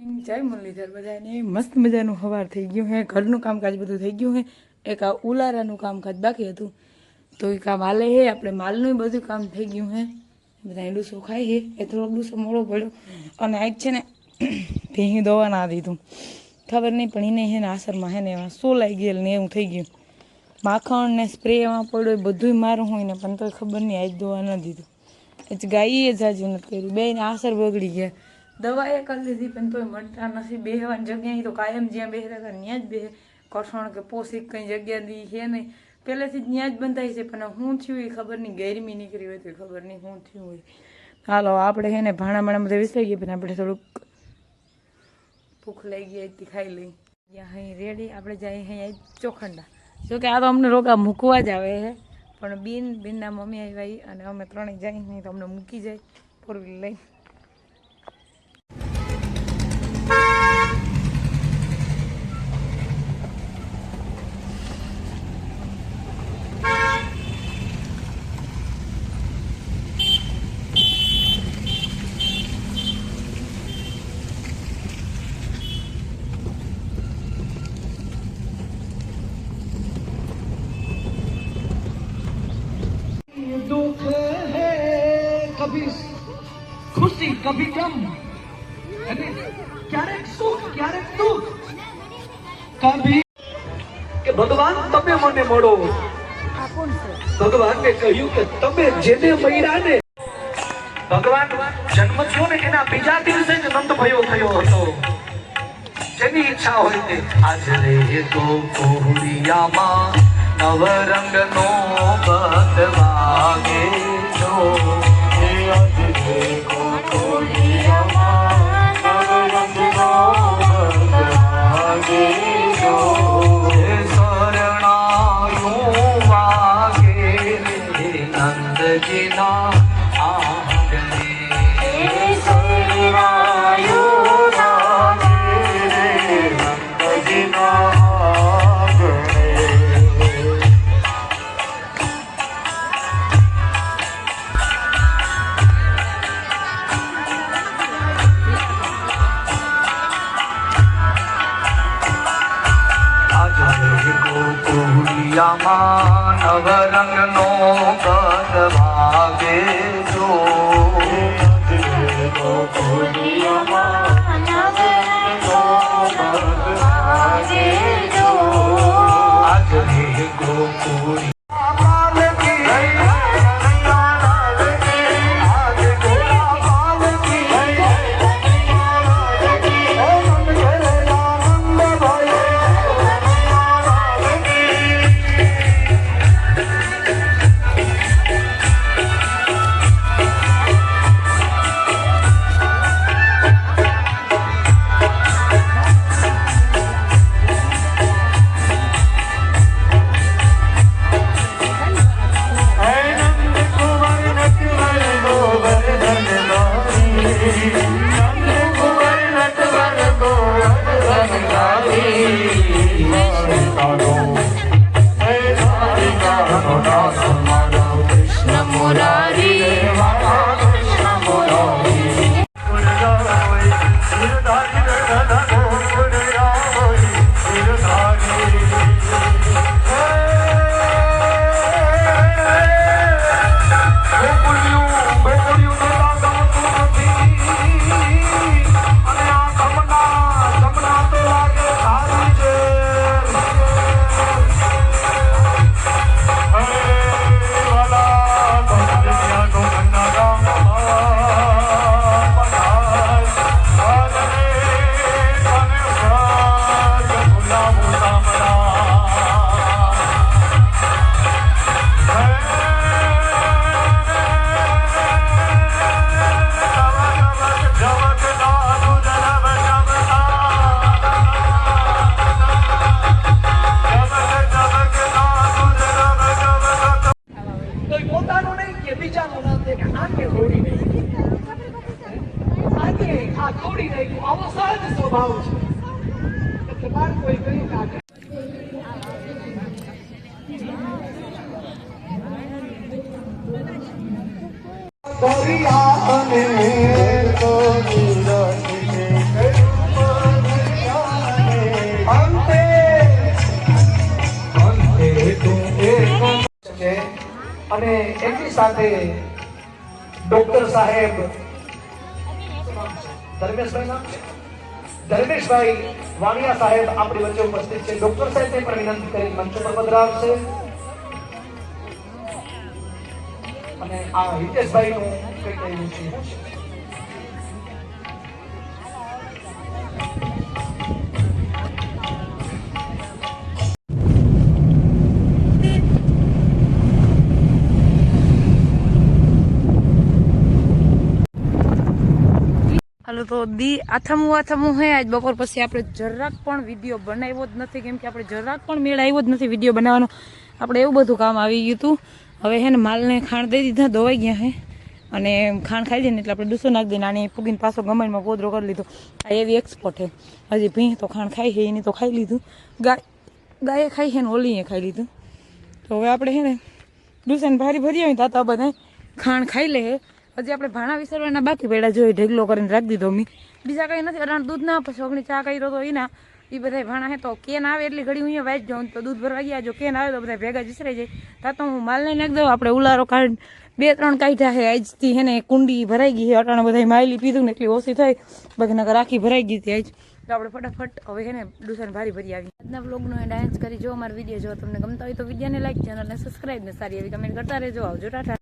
જય મુરલીધર બધાને મસ્ત મજાનું હવાર થઈ ગયું હે, ઘરનું કામકાજ બધું થઈ ગયું હે. એક આ ઉલારાનું કામકાજ બાકી હતું. તો એ કામ હાલે હે, આપણે માલનું બધું કામ થઈ ગયું હે. બધા ડૂસો ખાય હે એ થોડો ડુસો મોડો પડ્યો. અને આજ છે ને, ભીહી દવા ના દીધું. ખબર નહીં, પણ એને હે ને આસરમાં હે ને એમાં સોલાઈ ગયેલ ને એવું થઈ ગયું. માખણ ને સ્પ્રે એમાં પડ્યો, એ બધુંય મારું હોય ને, પણ તોય ખબર નહીં, આજ દવા ન દીધું. એ ગાઈએ જાજુ નથી કર્યું. બેને આસર બગડી ગયા. દવા એ કરી લીધી પણ તોય મળતા નથી. બેહવાની જગ્યાએ તો કાયમ જ્યાં બેહતા હતા ત્યાં જ બેહે. કઠણ કે પોષિક કંઈ જગ્યા દી છે નહીં. પહેલેથી જ ત્યાં જ બંધાય છે, પણ હું થયું એ ખબર નહીં. ગરમી નીકળી હોય તો ખબર નહીં શું થયું હોય. હાલો, આપણે છે ને ભાણા ભાણા બધા વિસરાઈ ગયા, પણ આપણે થોડુંક ભૂખ લઈ ગઈ હતી, ખાઈ લઈ. ત્યાં અહીં રેડી, આપણે જઈએ અહીંયા ચોખંડા. જોકે આ તો અમને રોગા મૂકવા જ આવે છે પણ બિન, બિનના મમ્મી આવી અને અમે ત્રણેય જઈએ નહીં તો અમને મૂકી જાય, ફોર વ્હીલ લઈ. કભી ખુશી કભી ગમ અને ક્યારેક સુખ, ક્યારેક દુઃખ. કભી કે ભગવાન, તમે મને મળો. ભગવાનને કહ્યું કે તમે જેને મળ્યા ને ભગવાન, જન્મ થયો ને એના બીજા દિવસે જ નંદ ભયો થયો હતો. જેની ઈચ્છા હોય તે આજે એ તો કોહરિયામાં નવરંગનો ભક્ત વાગે જો. હે આજે રે વાગે કોઈ દરિયા અને તો અને એની સાથે ડોક્ટર સાહેબ ધર્મેશ નામ છે? ધર્મેશભાઈ વાણિયા સાહેબ આપણી વચ્ચે ઉપસ્થિત છે. ડોક્ટર સાહેબને પણ વિનંતી કરી મંચ પર પધરાવશે. અને આ હિતેશભાઈનું કંઈક કહ્યું છે. તો દી આથમું આથમું હે. આજ બપોર પછી આપણે જરાક પણ વીડિયો બનાવ્યો જ નથી. કેમ કે આપણે જરાક પણ મેળ આવ્યો જ નથી વીડિયો બનાવવાનો. આપણે એવું બધું કામ આવી ગયું હતું. હવે હે ને માલને ખાણ દઈ દીધા, ધોવાઈ ગયા હે. અને ખાણ ખાઈ ને એટલે આપણે ડૂસો નાખી દઈને આને ફૂગીને પાછો ગમણમાં પોદરો કરી લીધો. આ એવી એક્સપોર્ટ હે. હજી ભીં તો ખાણ ખાઈ છે એની તો ખાઈ લીધું. ગાય ગાયે ખાઈ છે ને ઓલીએ ખાઈ લીધું. તો હવે આપણે હે ને ડૂસાને ભારી ભરી આવી તાતા બધા ખાણ ખાઈ લે હજી આપણે ભાણા વિસરવાના બાકી પેલા જોઈ ઢેગલો કરીને રાખી દીધો મી. બીજા કંઈ નથી અટાણ દૂધ ના પછી ઓગણી ચા કર્યો તો એના એ બધા ભાણા હે તો કેન આવે એટલી ઘડી હું વાંચ જાઉં, તો દૂધ ભરવા ગયા જો કેન આવે તો બધા ભેગા વિસરાઈ જાય. તા તો હું માલ નહીં નાખી દઉં, આપણે ઉલારો કાઢ, બે ત્રણ કાઢ્યા હે આજથી હે ને કુંડી ભરાઈ ગઈ હે, અટાણે બધા માયલી પીધું ને એટલી ઓછી થઈ, બાકી નકર આખી ભરાઈ ગઈ હતી આજ. તો આપણે ફટાફટ હવે હે ને ડુસાને ભારી ભરી આવી આજના બ્લોગનો ડાન્સ કરી, જો અમારો વીડિયો જો તમને ગમતા હોય તો વિડીયોને લાઈક ચેનલને સબસ્ક્રાઈબ ને સારી એવી કમેન્ટ કરતા રહેજો. આવજો, ટાટા.